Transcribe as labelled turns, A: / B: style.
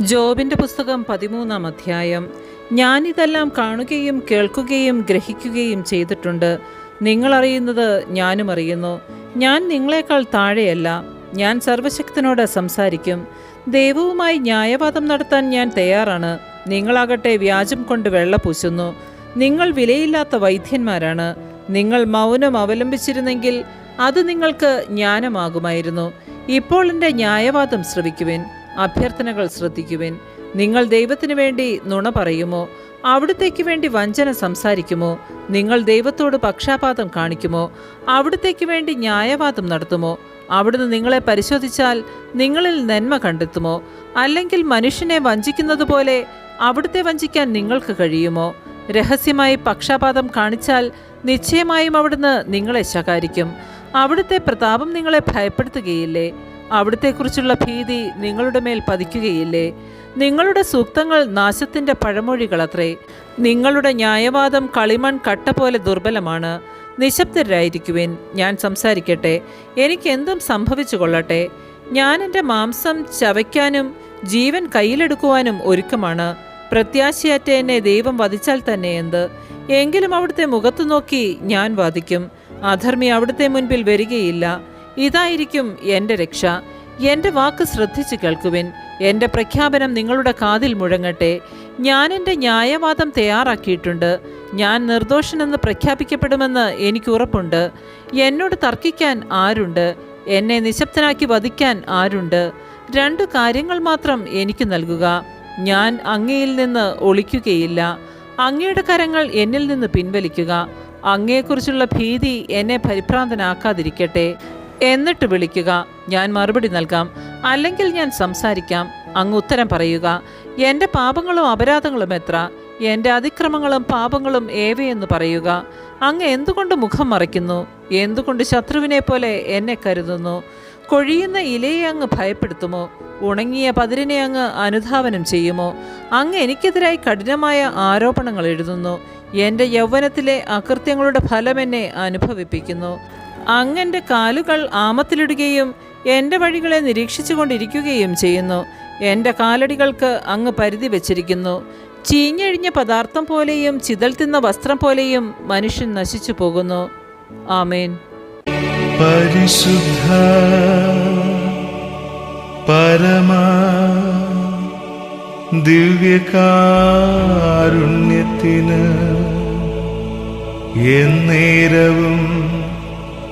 A: ജോബിന്റെ പുസ്തകം പതിമൂന്നാം അധ്യായം. ഞാനിതെല്ലാം കാണുകയും കേൾക്കുകയും ഗ്രഹിക്കുകയും ചെയ്തിട്ടുണ്ട്. നിങ്ങളറിയുന്നത് ഞാനും അറിയുന്നു. ഞാൻ നിങ്ങളെക്കാൾ താഴെയല്ല. ഞാൻ സർവശക്തനോട് സംസാരിക്കും. ദൈവവുമായി ന്യായവാദം നടത്താൻ ഞാൻ തയ്യാറാണ്. നിങ്ങളാകട്ടെ വ്യാജം കൊണ്ട് വെള്ള പൂശുന്നു. നിങ്ങൾ വിലയില്ലാത്ത വൈദ്യന്മാരാണ്. നിങ്ങൾ മൗനം അവലംബിച്ചിരുന്നെങ്കിൽ അത് നിങ്ങൾക്ക് ജ്ഞാനമാകുമായിരുന്നു. ഇപ്പോൾ എന്റെ ന്യായവാദം ശ്രവിക്കുവിൻ. അഭ്യർത്ഥനകൾ ശ്രദ്ധിക്കുവിൻ. നിങ്ങൾ ദൈവത്തിനു വേണ്ടി നുണ പറയുമോ? അവിടത്തേക്ക് വേണ്ടി വഞ്ചന സംസാരിക്കുമോ? നിങ്ങൾ ദൈവത്തോട് പക്ഷാപാതം കാണിക്കുമോ? അവിടത്തേക്ക് വേണ്ടി ന്യായവാദം നടത്തുമോ? അവിടുന്ന് നിങ്ങളെ പരിശോധിച്ചാൽ നിങ്ങളിൽ നന്മ കണ്ടെത്തുമോ? അല്ലെങ്കിൽ മനുഷ്യനെ വഞ്ചിക്കുന്നത് പോലെ അവിടുത്തെ വഞ്ചിക്കാൻ നിങ്ങൾക്ക് കഴിയുമോ? രഹസ്യമായി പക്ഷാപാതം കാണിച്ചാൽ നിശ്ചയമായും അവിടുന്ന് നിങ്ങളെ ശകാരിക്കും. അവിടുത്തെ പ്രതാപം നിങ്ങളെ ഭയപ്പെടുത്തുകയില്ലേ? അവിടുത്തെക്കുറിച്ചുള്ള ഭീതി നിങ്ങളുടെ മേൽ പതിക്കുകയില്ലേ? നിങ്ങളുടെ സൂക്തങ്ങൾ നാശത്തിന്റെ പഴമൊഴികളത്രേ. നിങ്ങളുടെ ന്യായവാദം കളിമൺ കട്ട പോലെ ദുർബലമാണ്. നിശബ്ദരായിരിക്കുവിൻ. ഞാൻ സംസാരിക്കട്ടെ. എനിക്ക് എന്തും സംഭവിച്ചു കൊള്ളട്ടെ ഞാൻ എന്റെ മാംസം ചവയ്ക്കാനും ജീവൻ കയ്യിലെടുക്കുവാനും ഒരുക്കമാണ്. പ്രത്യാശയറ്റ എന്നെ ദൈവം വധിച്ചാൽ തന്നെ എന്ത്? എങ്കിലും അവിടുത്തെ മുഖത്തു നോക്കി ഞാൻ വാദിക്കും. അധർമ്മി അവിടുത്തെ മുൻപിൽ വരികയില്ല. ഇതായിരിക്കും എന്റെ രക്ഷ. എന്റെ വാക്ക് ശ്രദ്ധിച്ചു കേൾക്കുവിൻ. എന്റെ പ്രഖ്യാപനം നിങ്ങളുടെ കാതിൽ മുഴങ്ങട്ടെ. ഞാൻ എന്റെ ന്യായവാദം തയ്യാറാക്കിയിട്ടുണ്ട്. ഞാൻ നിർദോഷനെന്ന് പ്രഖ്യാപിക്കപ്പെടുമെന്ന് എനിക്ക് ഉറപ്പുണ്ട്. എന്നോട് തർക്കിക്കാൻ ആരുണ്ട്? എന്നെ നിശബ്ദനാക്കി വധിക്കാൻ ആരുണ്ട്? രണ്ടു കാര്യങ്ങൾ മാത്രം എനിക്ക് നൽകുക. ഞാൻ അങ്ങയിൽ നിന്ന് ഒളിക്കുകയില്ല. അങ്ങയുടെ കരങ്ങൾ എന്നിൽ നിന്ന് പിൻവലിക്കുക. അങ്ങയെക്കുറിച്ചുള്ള ഭീതി എന്നെ പരിഭ്രാന്തനാക്കാതിരിക്കട്ടെ. എന്നിട്ട് വിളിക്കുക. ഞാൻ മറുപടി നൽകാം. അല്ലെങ്കിൽ ഞാൻ സംസാരിക്കാം. അങ്ങ് ഉത്തരം പറയുക. എന്റെ പാപങ്ങളും അപരാധങ്ങളും എത്ര? എന്റെ അതിക്രമങ്ങളും പാപങ്ങളും ഏവയെന്ന് പറയുക. അങ്ങ് എന്തുകൊണ്ട് മുഖം മറയ്ക്കുന്നു? എന്തുകൊണ്ട് ശത്രുവിനെ പോലെ എന്നെ കരുതുന്നു? കൊഴിയുന്ന ഇലയെ അങ്ങ് ഭയപ്പെടുത്തുമോ? ഉണങ്ങിയ പതിരിനെ അങ്ങ് അനുധാവനം ചെയ്യുമോ? അങ്ങ് എനിക്കെതിരായി കഠിനമായ ആരോപണങ്ങൾ എഴുതുന്നു. എന്റെ യൗവനത്തിലെ അകൃത്യങ്ങളുടെ ഫലം എന്നെ അനുഭവിപ്പിക്കുന്നു. അങ്ങന്റെ കാലുകൾ ആമത്തിലിടുകയും എന്റെ വഴികളെ നിരീക്ഷിച്ചു കൊണ്ടിരിക്കുകയും ചെയ്യുന്നു. എന്റെ കാലടികൾക്ക് അങ്ങ് പരിധി വച്ചിരിക്കുന്നു. ചീഞ്ഞഴിഞ്ഞ പദാർത്ഥം പോലെയും ചിതൽ തിന്ന വസ്ത്രം പോലെയും മനുഷ്യൻ നശിച്ചു പോകുന്നു. ആമേൻ.
B: പരിശുദ്ധ പരമാ ദിവ്യകാരുണ്യത്തിന് എന്നേരവും